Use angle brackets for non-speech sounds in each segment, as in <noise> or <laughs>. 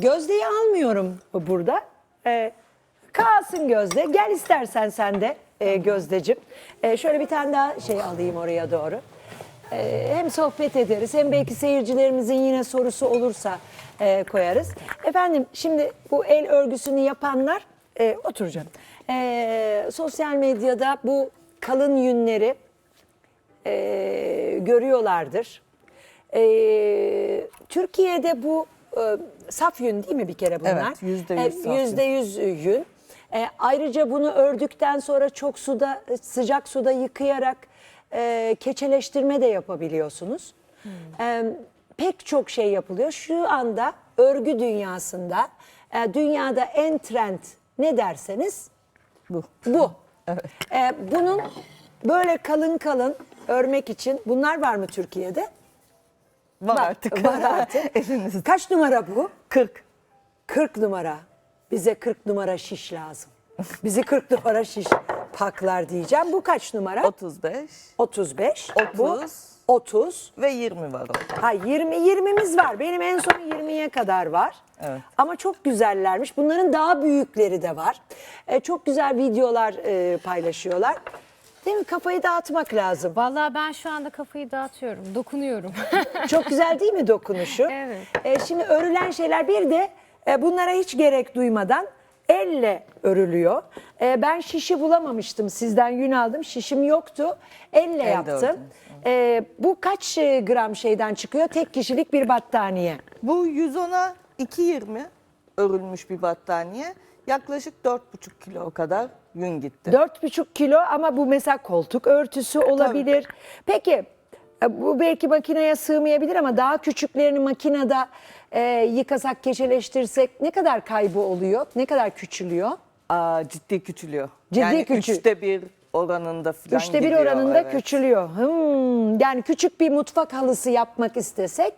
Gözde'yi almıyorum burada. Ee, kalsın Gözde. Gel istersen sen de e, Gözdeciğim. Ee, şöyle bir tane daha şey alayım oraya doğru. Ee, hem sohbet ederiz hem belki seyircilerimizin yine sorusu olursa e, koyarız. Efendim şimdi bu el örgüsünü yapanlar e, oturacağım. Ee, sosyal medyada bu kalın yünleri e, görüyorlardır. E, Türkiye'de bu e, saf yün değil mi bir kere bunlar? Evet, yüzde yüz E, saf yün. Yüzde yüz yün. E, ayrıca bunu ördükten sonra çok suda, sıcak suda yıkayarak e, keçeleştirme de yapabiliyorsunuz. E, pek çok şey yapılıyor. Şu anda örgü dünyasında, e, dünyada en trend ne derseniz Bu. bu. <laughs> Ee, bunun böyle kalın kalın örmek için bunlar var mı Türkiye'de? Var artık. Var artık. <laughs> Elinizde. Kaç numara bu? 40. 40 numara. Bize 40 numara şiş lazım. Bizi 40 numara şiş paklar diyeceğim. Bu kaç numara? 35 35. Bu 30. 30. ve 20 var orada. Ha 20 20'miz var. Benim en son 20'ye kadar var. Evet. Ama çok güzellermiş. Bunların daha büyükleri de var. E, çok güzel videolar e, paylaşıyorlar. Değil mi? Kafayı dağıtmak lazım. Vallahi ben şu anda kafayı dağıtıyorum, dokunuyorum. <laughs> Çok güzel değil mi dokunuşu? Evet. E, şimdi örülen şeyler bir de e, bunlara hiç gerek duymadan elle örülüyor. E, ben şişi bulamamıştım. Sizden yün aldım. Şişim yoktu. Elle yaptım. ördünüz, E, bu kaç e, gram şeyden çıkıyor? Tek kişilik bir battaniye. Bu 110'a 220 örülmüş bir battaniye. Yaklaşık 4,5 kilo kadar yün gitti. 4,5 kilo ama bu mesela koltuk örtüsü olabilir. Peki e, bu belki makineye sığmayabilir ama daha küçüklerini makinede e, yıkasak, keçeleştirsek ne kadar kaybı oluyor? Ne kadar küçülüyor? Aa, ciddi küçülüyor. Ciddi yani küçül- üçte bir oranında falan Üçte bir gidiyor, oranında evet. küçülüyor. Hmm, yani küçük bir mutfak halısı yapmak istesek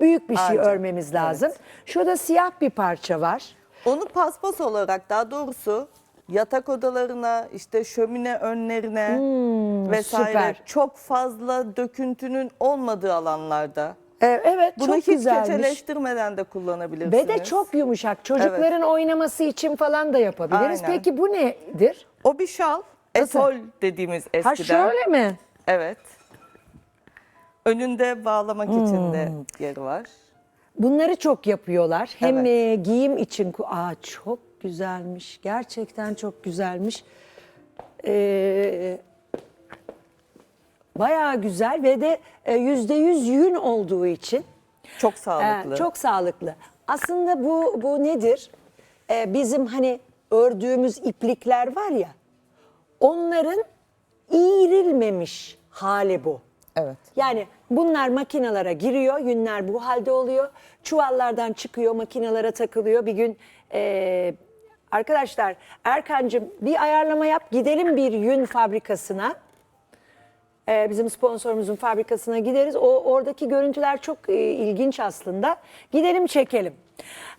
büyük bir şey Ancak, örmemiz lazım. Şurada siyah bir parça var. Onu paspas olarak daha doğrusu yatak odalarına, işte şömine önlerine vesaire Hmm, süper. çok fazla döküntünün olmadığı alanlarda. E, evet Bunu çok hiç güzelmiş. keçeleştirmeden de kullanabilirsiniz. Ve de çok yumuşak. Çocukların oynaması için falan da yapabiliriz. Aynen. Peki bu nedir? O bir şal. Nasıl? Esol dediğimiz eskiden. Ha şöyle mi? Evet. Önünde bağlamak için de yeri var. Bunları çok yapıyorlar. Hem Evet. e, giyim için. ku- Aa çok güzelmiş. Gerçekten çok güzelmiş. Ee, bayağı güzel ve de e, yüzde yüz yün olduğu için Çok e, sağlıklı. çok sağlıklı. Aslında bu bu nedir? E, bizim hani ördüğümüz iplikler var ya. Onların iğrilmemiş hali bu. Evet. Yani bunlar makinalara giriyor, yünler bu halde oluyor. Çuvallardan çıkıyor, makinalara takılıyor. Bir gün eee, arkadaşlar Erkancığım bir ayarlama yap, gidelim bir yün fabrikasına. Eee, bizim sponsorumuzun fabrikasına gideriz. O oradaki görüntüler çok e, ilginç aslında. Gidelim çekelim.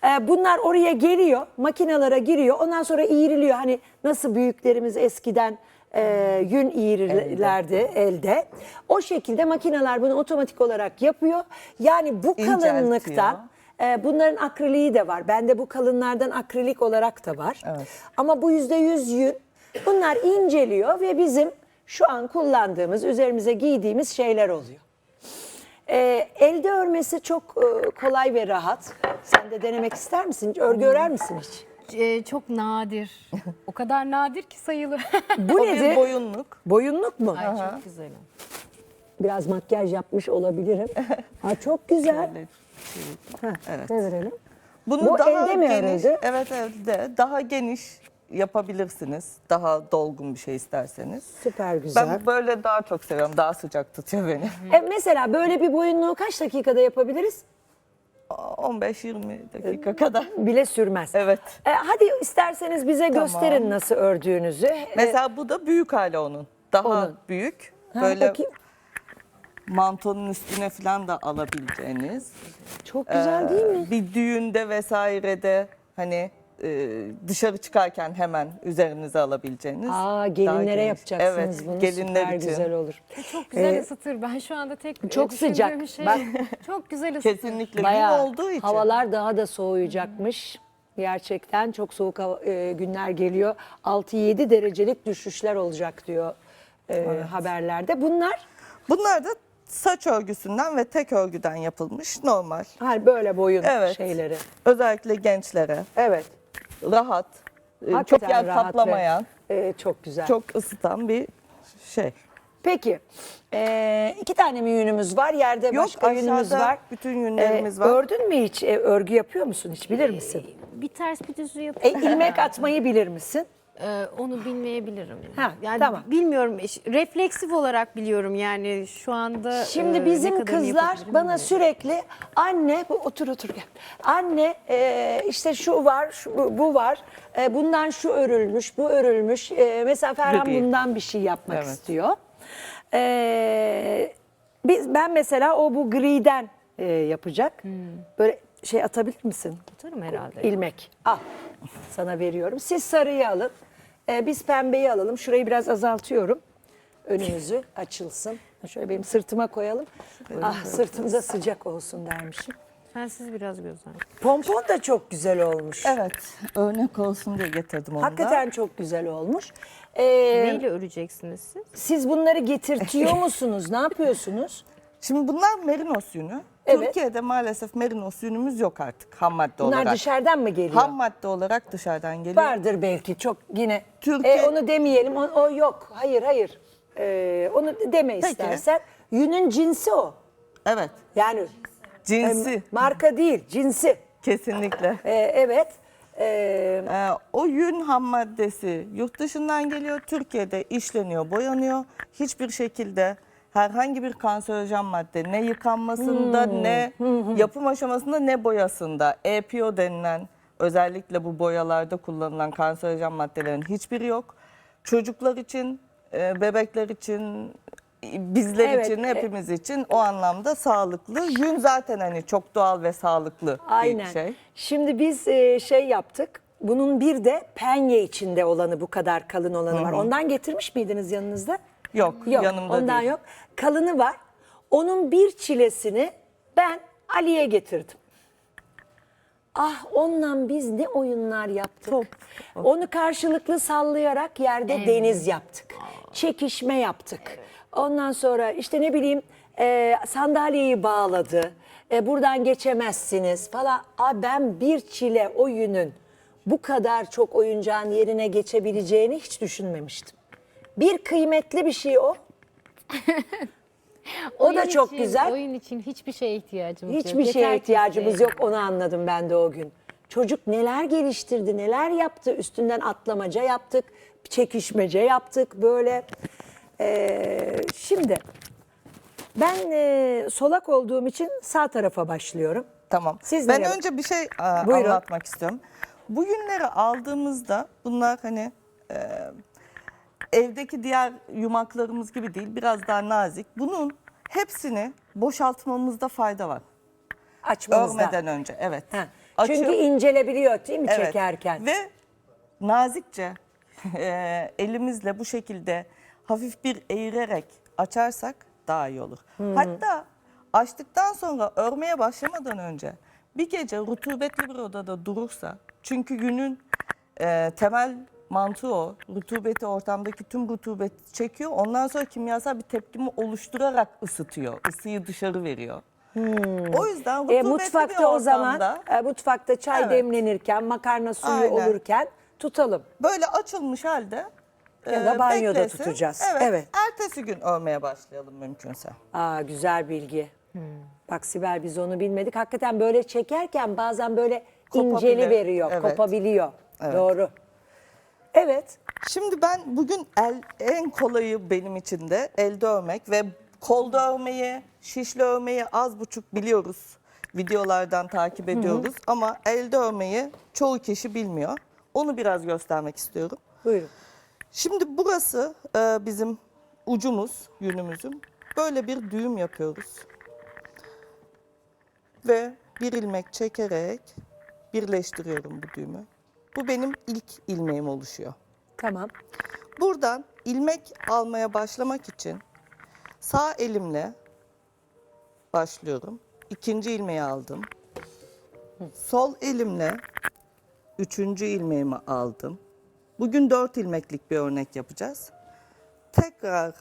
Eee, bunlar oraya geliyor, makinalara giriyor. Ondan sonra iğriliyor. Hani nasıl büyüklerimiz eskiden e, yün iğrilerdi elde. O şekilde makineler bunu otomatik olarak yapıyor. Yani bu İnceltiyor. kalınlıktan e, bunların akriliği de var. Bende bu kalınlardan akrilik olarak da var. Evet. Ama bu yüzde yüz yün. Bunlar inceliyor ve bizim şu an kullandığımız, üzerimize giydiğimiz şeyler oluyor. E, elde örmesi çok e, kolay ve rahat. Sen de denemek ister misin? Örgü örer misin hiç? Ee, çok nadir. O kadar nadir ki sayılı. <laughs> Bu O nedir? bir boyunluk. Boyunluk mu? Ay çok güzel. Biraz makyaj yapmış olabilirim. <laughs> Ha çok güzel. Ha, Evet. çevirelim. Bunu Bu daha elde mi geniş, örüldü? Evet elde daha geniş yapabilirsiniz. Daha dolgun bir şey isterseniz. Süper güzel. Ben böyle daha çok seviyorum. Daha sıcak tutuyor beni. <laughs> E, mesela böyle bir boyunluğu kaç dakikada yapabiliriz? 15-20 dakika kadar. <laughs> Bile sürmez. Evet. E, hadi isterseniz bize gösterin nasıl ördüğünüzü. E, Mesela bu da büyük hali onun. Daha Onun. büyük. ha, Böyle bakayım. Mantonun üstüne falan da alabileceğiniz. Çok güzel değil mi? Ee, Bir düğünde vesairede hani e, dışarı çıkarken hemen üzerinize alabileceğiniz. Aa daha gelinlere geniş. yapacaksınız evet, bunu. gelinler Süper için. güzel olur. Çok güzel Ee, ısıtır. Ben şu anda tek e, çok düşündüğüm sıcak. Şey, Bak- <laughs> çok güzel ısıtır. Kesinlikle Bayağı gün olduğu için. havalar daha da soğuyacakmış. Gerçekten çok soğuk hava- e, günler geliyor. 6-7 derecelik düşüşler olacak diyor e, haberlerde. Bunlar Bunlar da saç örgüsünden ve tek örgüden yapılmış normal. ha, böyle boyun Evet. şeyleri. Özellikle gençlere Evet. rahat, e, çok Hakikaten yer rahat ve, kaplamayan, e, çok güzel. çok ısıtan bir şey. Peki. e, iki tane mi yünümüz var? Yerde Yok başka yünümüz aşağıda var. bütün yünlerimiz E, var. Ördün mü hiç? E, örgü yapıyor musun hiç? Bilir misin? Bir ters bir düzü E, yapayım. ilmek atmayı bilir misin? Ee, onu bilmeyebilirim. Ha, yani tamam. bilmiyorum. Refleksif olarak biliyorum yani şu anda. Şimdi e, bizim kızlar bana bilmiyorum. sürekli anne bu otur otur gel. Anne e, işte şu var şu, bu, bu var. E, bundan şu örülmüş bu örülmüş. E, mesela Ferhan bundan bir şey yapmak Evet. istiyor. E, biz ben mesela o bu griden e, yapacak. Hmm. Böyle şey atabilir misin? Tutarım herhalde. İlmek. Al. Sana veriyorum. Siz sarıyı alın. Ee, biz pembeyi alalım. Şurayı biraz azaltıyorum. Önümüzü açılsın. Şöyle benim sırtıma koyalım. Ah sırtımıza sıcak olsun dermişim. Sensiz biraz gözlem. Pompon da çok güzel olmuş. Evet, örnek olsun diye getirdim onu da. Hakikaten çok güzel olmuş. Ee, Neyle öreceksiniz siz? siz bunları getirtiyor <laughs> musunuz? Ne yapıyorsunuz? Şimdi bunlar merinos yünü. Evet. Türkiye'de maalesef merinos yünümüz yok artık ham madde Bunlar olarak. dışarıdan mı geliyor? Ham madde olarak dışarıdan geliyor. Vardır belki çok yine. Türkiye- E, onu demeyelim. O, o yok. Hayır hayır. Ee, onu deme Peki. istersen. Yünün cinsi o. Evet, Yani cinsi e, marka değil, cinsi. kesinlikle. Ee, evet. Ee, Ee, o yün ham maddesi yurt dışından geliyor, Türkiye'de işleniyor, boyanıyor. Hiçbir şekilde herhangi bir kanserojen madde ne yıkanmasında ne <laughs> yapım aşamasında ne boyasında EPO denilen özellikle bu boyalarda kullanılan kanserojen maddelerin hiçbiri yok. Çocuklar için, e, bebekler için, bizler Evet, için, e- hepimiz için o anlamda sağlıklı. Yün zaten hani çok doğal ve sağlıklı aynen. bir şey. Şimdi biz e, şey yaptık. Bunun bir de penye içinde olanı bu kadar kalın olanı var. Ondan getirmiş miydiniz yanınızda? Yok, Yok, yanımda ondan değil. yok. Kalını var. Onun bir çilesini ben Ali'ye getirdim. Ah onunla biz ne oyunlar yaptık. Top. Onu karşılıklı sallayarak yerde deniz yaptık. Çekişme yaptık. Ondan sonra işte ne bileyim e, sandalyeyi bağladı. E, buradan geçemezsiniz falan. Aa, ben bir çile oyunun bu kadar çok oyuncağın yerine geçebileceğini hiç düşünmemiştim. Bir kıymetli bir şey o. O da Oyun çok için- güzel. Oyun için hiçbir şeye ihtiyacımız yok. Hiçbir Yeter şeye ki ihtiyacımız yok onu anladım ben de o gün. Çocuk neler geliştirdi, neler yaptı. Üstünden atlamaca yaptık, çekişmece yaptık böyle. Ee, şimdi ben e, solak olduğum için sağ tarafa başlıyorum. Tamam. Siz ben nereye- önce bir şey e, Buyurun. anlatmak istiyorum. Bu günleri aldığımızda bunlar hani e, evdeki diğer yumaklarımız gibi değil, biraz daha nazik. Bunun hepsini boşaltmamızda fayda var. Açmamızda. Örmeden önce, evet. Ha, Çünkü incelebiliyor değil mi Evet. çekerken? Ve nazikçe <laughs> e, elimizle bu şekilde hafif bir eğirerek açarsak daha iyi olur. Hatta açtıktan sonra örmeye başlamadan önce bir gece rutubetli bir odada durursa çünkü günün e, temel mantığı o. Rutubeti ortamdaki tüm rutubeti çekiyor. Ondan sonra kimyasal bir tepkimi oluşturarak ısıtıyor. Isıyı dışarı veriyor. O yüzden rutubetli E, bir mutfakta o zaman ortamda- e, mutfakta çay Evet. demlenirken, makarna suyu Aynen. olurken tutalım. böyle açılmış halde Ya da e, banyoda beklesin. tutacağız. Evet, Evet. Ertesi gün örmeye başlayalım mümkünse. Aa güzel bilgi. Bak Sibel biz onu bilmedik. Hakikaten böyle çekerken bazen böyle Kopabilir. inceli veriyor, Evet. kopabiliyor. Evet. Doğru. Evet. Şimdi ben bugün el, en kolayı benim için de elde örmek ve kolda örmeyi, şişle örmeyi az buçuk biliyoruz. Videolardan takip ediyoruz ama elde örmeyi çoğu kişi bilmiyor. Onu biraz göstermek istiyorum. Buyurun. Şimdi burası e, bizim ucumuz, yünümüzün. Böyle bir düğüm yapıyoruz. Ve bir ilmek çekerek birleştiriyorum bu düğümü. Bu benim ilk ilmeğim oluşuyor. Tamam. Buradan ilmek almaya başlamak için sağ elimle başlıyorum. İkinci ilmeği aldım. Sol elimle üçüncü ilmeğimi aldım. Bugün dört ilmeklik bir örnek yapacağız. Tekrar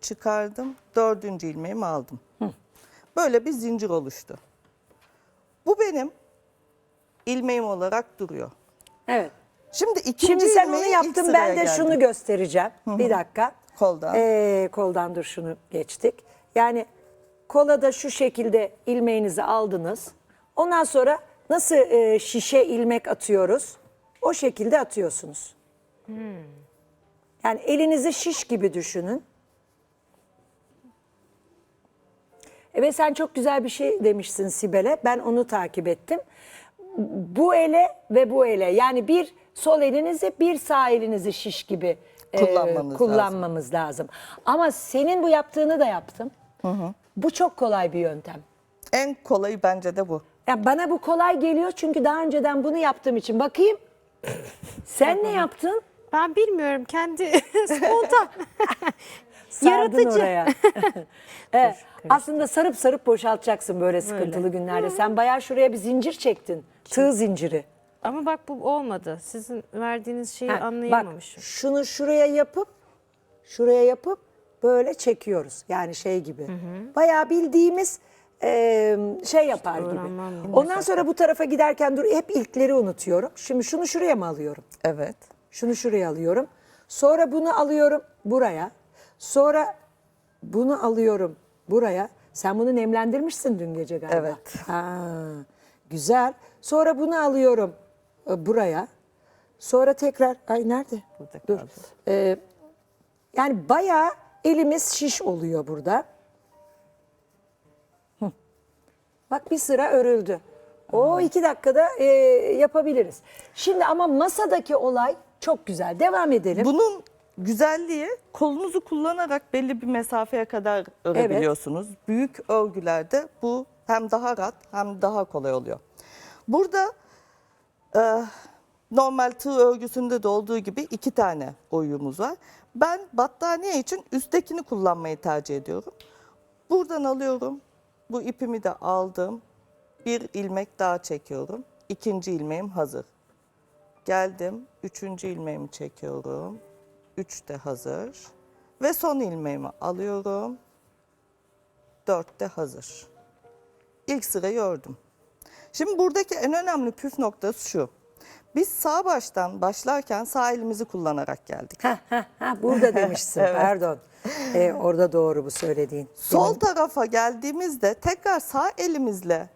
çıkardım. Dördüncü ilmeğimi aldım. Böyle bir zincir oluştu. Bu benim ilmeğim olarak duruyor. Evet. Şimdi ikinci Şimdi sen onu ilmeği ilk yaptın sıraya ben de geldim. şunu göstereceğim. Bir dakika. Koldan. Ee, koldan dur şunu geçtik. Yani kola da şu şekilde ilmeğinizi aldınız. Ondan sonra nasıl e, şişe ilmek atıyoruz? O şekilde atıyorsunuz. Yani elinizi şiş gibi düşünün. Evet sen çok güzel bir şey demişsin Sibel'e. Ben onu takip ettim. Bu ele ve bu ele yani bir sol elinizi bir sağ elinizi şiş gibi e, Kullanmanız lazım. kullanmamız lazım. Ama senin bu yaptığını da yaptım. Bu çok kolay bir yöntem. En kolayı bence de bu. Ya bana bu kolay geliyor çünkü daha önceden bunu yaptığım için. Bakayım. Sen ne yaptın? Ben bilmiyorum kendi <laughs> spontan. <laughs> Sardın Yaratıcı. oraya. <laughs> <laughs> evet, aslında sarıp sarıp boşaltacaksın böyle sıkıntılı günlerde. Sen bayağı şuraya bir zincir çektin. Tığ zinciri. Ama bak bu olmadı. Sizin verdiğiniz şeyi Ha, Bak anlayamamışım. şunu şuraya yapıp şuraya yapıp böyle çekiyoruz. Yani şey gibi. Bayağı bildiğimiz e, şey yapar gibi. öğrenmem Ondan sonra bu tarafa giderken dur hep ilkleri unutuyorum. Şimdi şunu şuraya mı alıyorum? Evet. Şunu şuraya alıyorum. Sonra bunu alıyorum buraya. Sonra bunu alıyorum buraya. Sen bunu nemlendirmişsin dün gece galiba. Evet. Ha, güzel. Sonra bunu alıyorum e, buraya. Sonra tekrar ay nerede? Burada Dur. kaldı. Ee, yani bayağı elimiz şiş oluyor burada. Hı. Bak bir sıra örüldü. O iki dakikada e, yapabiliriz. Şimdi ama masadaki olay çok güzel. Devam edelim. Bunun güzelliği kolunuzu kullanarak belli bir mesafeye kadar örebiliyorsunuz. Büyük örgülerde bu hem daha rahat hem daha kolay oluyor. Burada e, normal tığ örgüsünde de olduğu gibi iki tane oyumuz var. Ben battaniye için üsttekini kullanmayı tercih ediyorum. Buradan alıyorum. Bu ipimi de aldım. Bir ilmek daha çekiyorum. İkinci ilmeğim hazır. Geldim. Üçüncü ilmeğimi çekiyorum. Üç de hazır. Ve son ilmeğimi alıyorum. Dört de hazır. İlk sırayı ördüm. Şimdi buradaki en önemli püf noktası şu. Biz sağ baştan başlarken sağ elimizi kullanarak geldik. Ha, ha, ha, burada <laughs> demişsin pardon. Ee, orada doğru bu söylediğin. Sol tarafa geldiğimizde tekrar sağ elimizle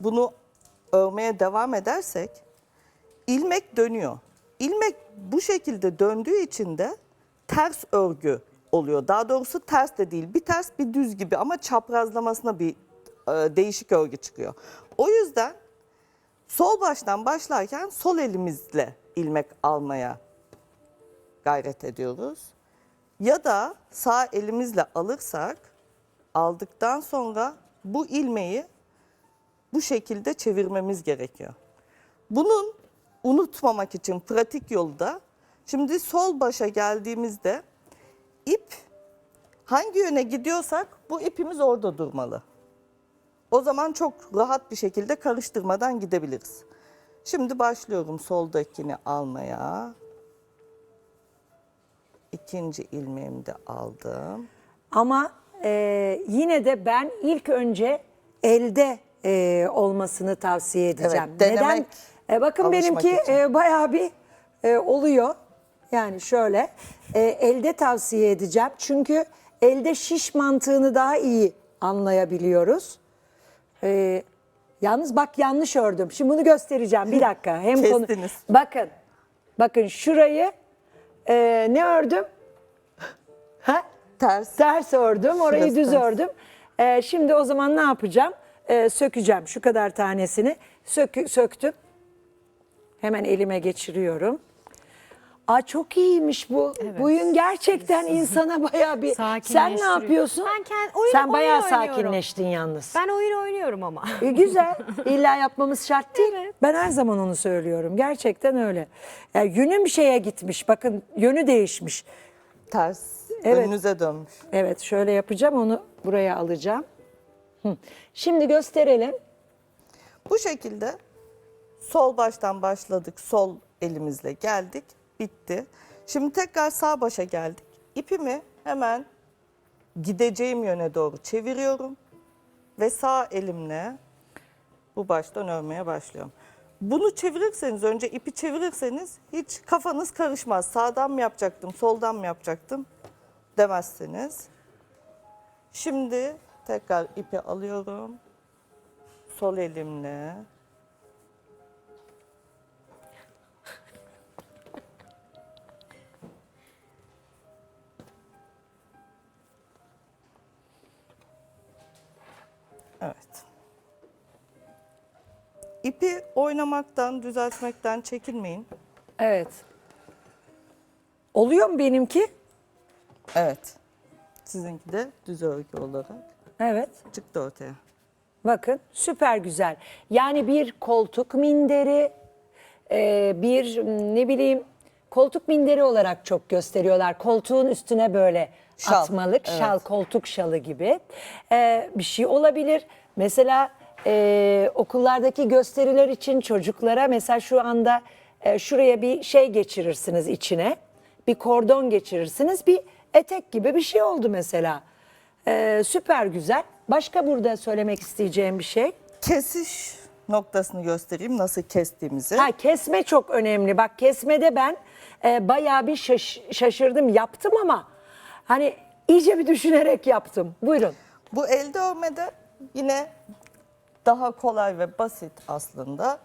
bunu örmeye devam edersek ilmek dönüyor. İlmek bu şekilde döndüğü için de ters örgü oluyor. Daha doğrusu ters de değil. Bir ters bir düz gibi ama çaprazlamasına bir e, değişik örgü çıkıyor. O yüzden sol baştan başlarken sol elimizle ilmek almaya gayret ediyoruz. Ya da sağ elimizle alırsak aldıktan sonra bu ilmeği bu şekilde çevirmemiz gerekiyor. Bunun unutmamak için pratik yolu da şimdi sol başa geldiğimizde ip hangi yöne gidiyorsak bu ipimiz orada durmalı. O zaman çok rahat bir şekilde karıştırmadan gidebiliriz. Şimdi başlıyorum soldakini almaya. İkinci ilmeğimi de aldım. Ama e, yine de ben ilk önce elde e, olmasını tavsiye edeceğim. Evet, denemek, Neden? E, bakın alışmak benimki için. e, bayağı bir e, oluyor. Yani şöyle e, elde tavsiye edeceğim. Çünkü elde şiş mantığını daha iyi anlayabiliyoruz. E, yalnız bak yanlış ördüm. Şimdi bunu göstereceğim bir dakika. <laughs> Hem konu. Kestiniz. Bakın. Bakın şurayı e, ne ördüm? Ha? Ters. Ters ördüm, orayı Şurası düz ters. ördüm. Ee, şimdi o zaman ne yapacağım? Ee, sökeceğim şu kadar tanesini. Sökü, söktüm. Hemen elime geçiriyorum. Aa çok iyiymiş bu. Bu yün gerçekten insana bayağı bir... Sen ne yapıyorsun? Ben kend- oyun- Sen bayağı oyun oynuyorum. sakinleştin yalnız. Ben oyun oynuyorum ama. E, güzel. <laughs> İlla yapmamız şart değil. Ben her zaman onu söylüyorum. Gerçekten öyle. Yani yünüm şeye gitmiş. Bakın yönü değişmiş. Ters Evet. önünüze dönmüş. Evet şöyle yapacağım onu buraya alacağım. Hı. Şimdi gösterelim. Bu şekilde sol baştan başladık. Sol elimizle geldik. Bitti. Şimdi tekrar sağ başa geldik. İpimi hemen gideceğim yöne doğru çeviriyorum. Ve sağ elimle bu baştan örmeye başlıyorum. Bunu çevirirseniz, önce ipi çevirirseniz hiç kafanız karışmaz. Sağdan mı yapacaktım, soldan mı yapacaktım demezsiniz. Şimdi tekrar ipi alıyorum. Sol elimle İpi oynamaktan, düzeltmekten çekinmeyin. Evet. Oluyor mu benimki? Evet. Sizinki de düz örgü olarak Evet. çıktı ortaya. Bakın süper güzel. Yani bir koltuk minderi, e, bir ne bileyim koltuk minderi olarak çok gösteriyorlar. Koltuğun üstüne böyle Şal, atmalık, şal koltuk şalı gibi E, bir şey olabilir. Mesela e, okullardaki gösteriler için çocuklara mesela şu anda e, şuraya bir şey geçirirsiniz içine. Bir kordon geçirirsiniz. Bir etek gibi bir şey oldu mesela. E, süper güzel. Başka burada söylemek isteyeceğim bir şey. Kesiş noktasını göstereyim nasıl kestiğimizi. Ha kesme çok önemli. Bak kesmede ben e, bayağı bir şaş- şaşırdım. Yaptım ama hani iyice bir düşünerek yaptım. Buyurun. Bu elde örmede yine daha kolay ve basit aslında.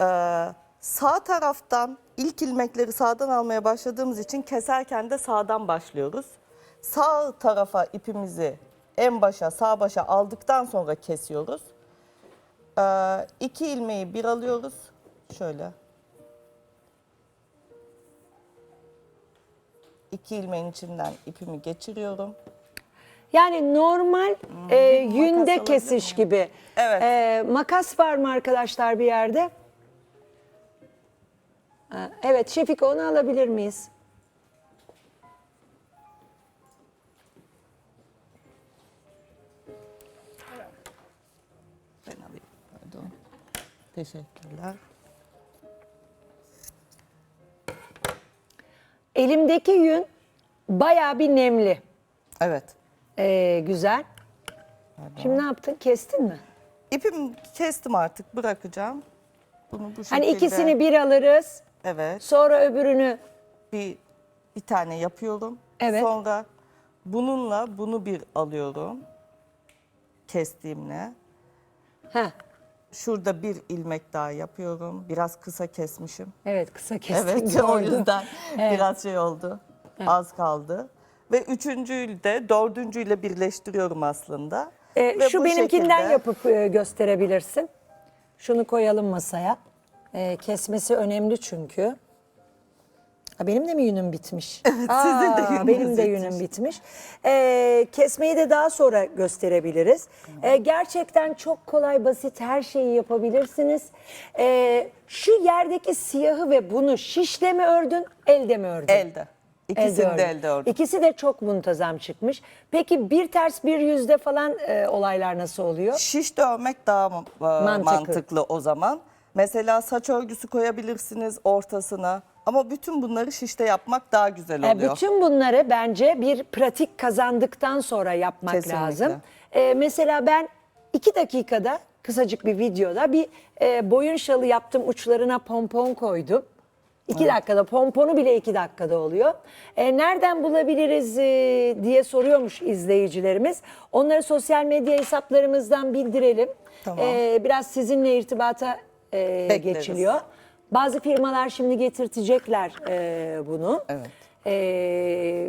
Ee, sağ taraftan ilk ilmekleri sağdan almaya başladığımız için keserken de sağdan başlıyoruz. Sağ tarafa ipimizi en başa sağ başa aldıktan sonra kesiyoruz. Ee, iki ilmeği bir alıyoruz. Şöyle. İki ilmeğin içinden ipimi geçiriyorum. Yani normal e, yünde kesiş gibi. Evet. E, makas var mı arkadaşlar bir yerde? Ha, Evet Şefik onu alabilir miyiz? Ben alayım. Pardon. Teşekkürler. Elimdeki yün bayağı bir nemli. Evet. E, güzel. Şimdi ne yaptın? Kestin mi? İpimi kestim artık bırakacağım. Bunu bu şekilde. Hani ikisini bir alırız. Evet. Sonra öbürünü Bir bir tane yapıyorum. Evet. Sonra bununla bunu bir alıyorum. Kestiğimle. ha Şurada bir ilmek daha yapıyorum. Biraz kısa kesmişim. evet kısa kestin. Evet <laughs> o gördüm. yüzden biraz şey oldu. Az kaldı. Ve üçüncüyü de dördüncüyle birleştiriyorum aslında. Ee, Ve şu benimkinden şekilde- yapıp e, gösterebilirsin. Şunu koyalım masaya. Ee, kesmesi önemli çünkü. Ha, benim de mi yünüm bitmiş? <laughs> Evet, sizin de yününüz Benim de bitmiş. yünüm bitmiş. Ee, kesmeyi de daha sonra gösterebiliriz. Ee, gerçekten çok kolay, basit her şeyi yapabilirsiniz. Ee, şu yerdeki siyahı ve bunu şişle mi ördün, elde mi ördün? Elde. İkisini de ördün. elde ördüm. İkisi de çok muntazam çıkmış. Peki bir ters bir yüzde falan e, olaylar nasıl oluyor? Şiş dövmek daha mı- e, mantıklı. o zaman. Mesela saç örgüsü koyabilirsiniz ortasına. Ama bütün bunları şişte yapmak daha güzel E, oluyor. bütün bunları bence bir pratik kazandıktan sonra yapmak Kesinlikle. lazım. E, mesela ben iki dakikada kısacık bir videoda bir e, boyun şalı yaptım uçlarına pompon koydum. İki dakikada pomponu bile iki dakikada oluyor. E, nereden bulabiliriz e, diye soruyormuş izleyicilerimiz. Onları sosyal medya hesaplarımızdan bildirelim. Tamam. E, biraz sizinle irtibata e, Bekleriz. geçiliyor. Bazı firmalar şimdi getirtecekler e, bunu. Evet. Ee,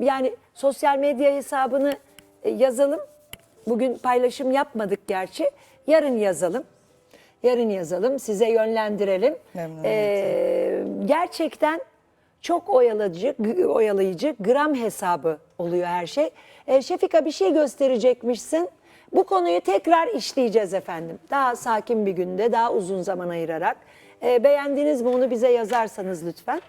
yani sosyal medya hesabını e, yazalım. Bugün paylaşım yapmadık gerçi. Yarın yazalım. Yarın yazalım, size yönlendirelim. Ee, gerçekten çok oyalayıcı, oyalayıcı gram hesabı oluyor her şey. E, Şefika bir şey gösterecekmişsin. Bu konuyu tekrar işleyeceğiz efendim. Daha sakin bir günde, daha uzun zaman ayırarak. E, beğendiniz mi onu bize yazarsanız lütfen.